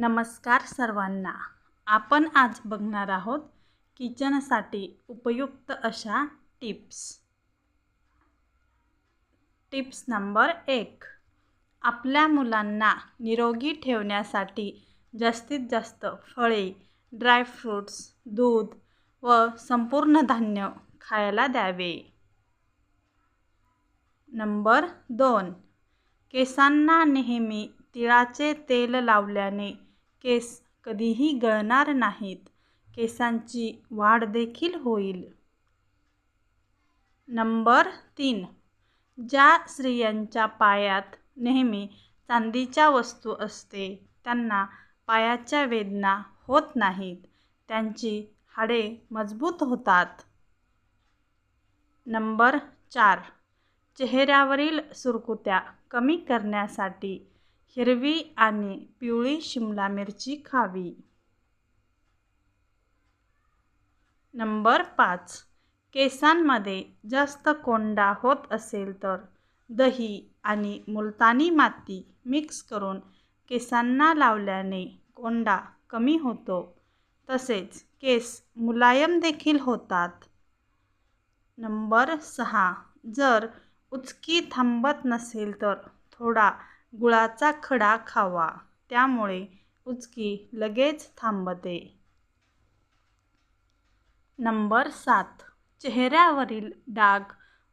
नमस्कार सर्वांना. आपण आज बघणार आहोत किचनसाठी उपयुक्त अशा टिप्स. टिप्स नंबर एक. आपल्या मुलांना निरोगी ठेवण्यासाठी जास्तीत जास्त फळे ड्रायफ्रूट्स दूध व संपूर्ण धान्य खायला द्यावे. नंबर दोन. केसांना नेहमी तिळाचे तेल लावल्याने केस कधीही गळणार नाहीत. केसांची वाढ देखील होईल. नंबर तीन. ज्या स्त्रियांच्या पायात नेहमी चांदीच्या वस्तू असते त्यांना पायाच्या वेदना होत नाहीत. त्यांची हाडे मजबूत होतात. नंबर चार. चेहऱ्यावरील सुरकुत्या कमी करण्यासाठी हिरवी आणि पिवळी शिमला मिरची खावी. नंबर पाच. केसांमध्ये जास्त कोंडा होत असेल तर दही आणि मुलतानी माती मिक्स करून केसांना लावल्याने कोंडा कमी होतो. तसेच केस मुलायम देखील होतात. नंबर सहा. जर उचकी थांबत नसेल तर थोडा गुळाचा खडा खावा. त्यामुळे उचकी लगेच थांबते. नंबर सात. चेहऱ्यावरील डाग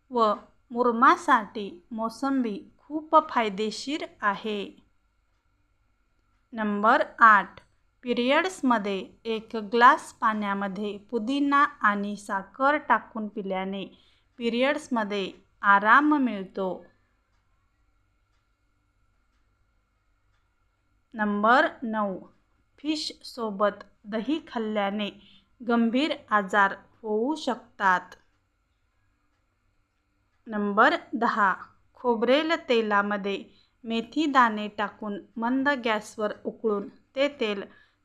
व मुरमासाठी मोसंबी खूप फायदेशीर आहे. नंबर आठ. पिरियड्समध्ये एक ग्लास पाण्यामध्ये पुदिना आणि साखर टाकून पिल्याने पिरियड्समध्ये आराम मिळतो. नंबर नऊ. फिशसोबत दही खाल्ल्याने गंभीर आजार होऊ शकतात. नंबर दहा. खोबरेल तेलामध्ये मेथी दाणे टाकून मंद गॅसवर उकळून ते तेल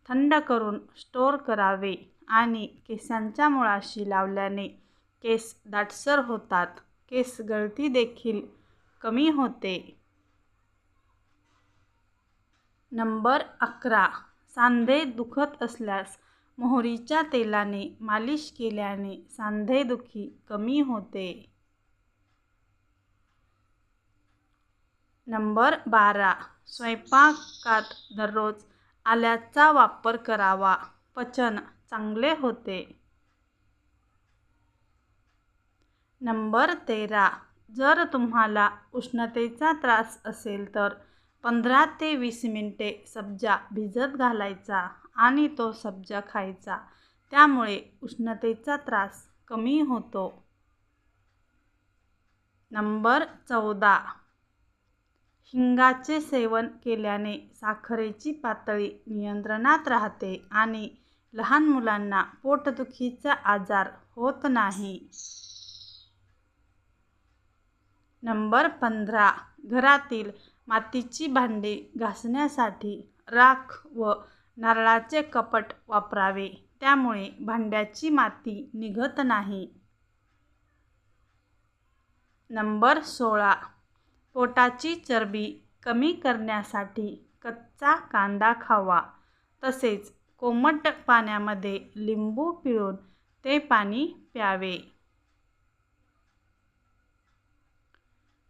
थंड करून स्टोर करावे आणि केसांच्या मुळाशी लावल्याने केस दाटसर होतात. केस गळती देखील कमी होते. नंबर अकरा. सांधे दुखत असल्यास मोहरीच्या तेलाने मालिश केल्याने सांधेदुखी कमी होते. नंबर बारा. स्वयंपाकात दररोज आल्याचा वापर करावा. पचन चांगले होते. नंबर तेरा. जर तुम्हाला उष्णतेचा त्रास असेल तर पंधरा ते वीस मिनिटे सब्जा भिजत घालायचा आणि तो सब्जा खायचा. त्यामुळे उष्णतेचा त्रास कमी होतो. नंबर चौदा. हिंगाचे सेवन केल्याने साखरेची पातळी नियंत्रणात राहते आणि लहान मुलांना पोटदुखीचा आजार होत नाही. नंबर पंधरा. घरातील मातीची भांडी घासण्यासाठी राख व नारळाचे कपट वापरावे. त्यामुळे भांड्याची माती निघत नाही. नंबर सोळा. पोटाची चरबी कमी करण्यासाठी कच्चा कांदा खावा. तसेच कोमट पाण्यामध्ये लिंबू पिळून ते पाणी प्यावे.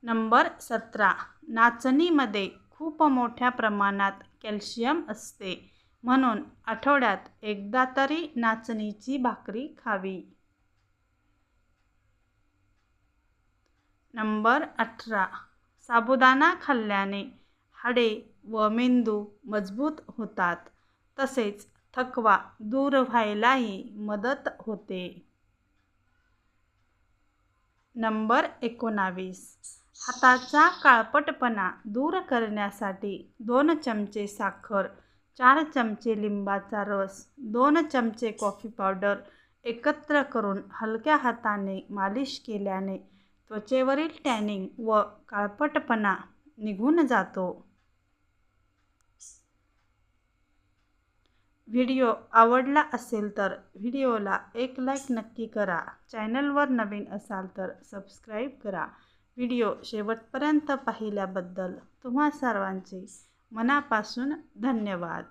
नंबर सतरा. नाचणीमध्ये खूप मोठ्या प्रमाणात कॅल्शियम असते. म्हणून आठवड्यात एकदा तरी नाचणीची भाकरी खावी. नंबर अठरा. साबुदाणा खाल्ल्याने हाडे व मेंदू मजबूत होतात. तसेच थकवा दूर व्हायलाही मदत होते. नंबर एकोणावीस. हाताचा काळपटपणा दूर करण्यासाठी दोन चमचे साखर चार चमचे लिंबाचा रस दोन चमचे कॉफी पावडर एकत्र करून हलक्या हाताने मालिश केल्याने त्वचेवरील टॅनिंग व काळपटपणा निघून जातो. व्हिडिओ आवडला असेल तर व्हिडिओला एक लाईक नक्की करा. चॅनलवर नवीन असाल तर सबस्क्राईब करा. व्हिडिओ शेवटपर्यंत पाहिल्याबद्दल तुम्हा सर्वांचे मनापासून धन्यवाद.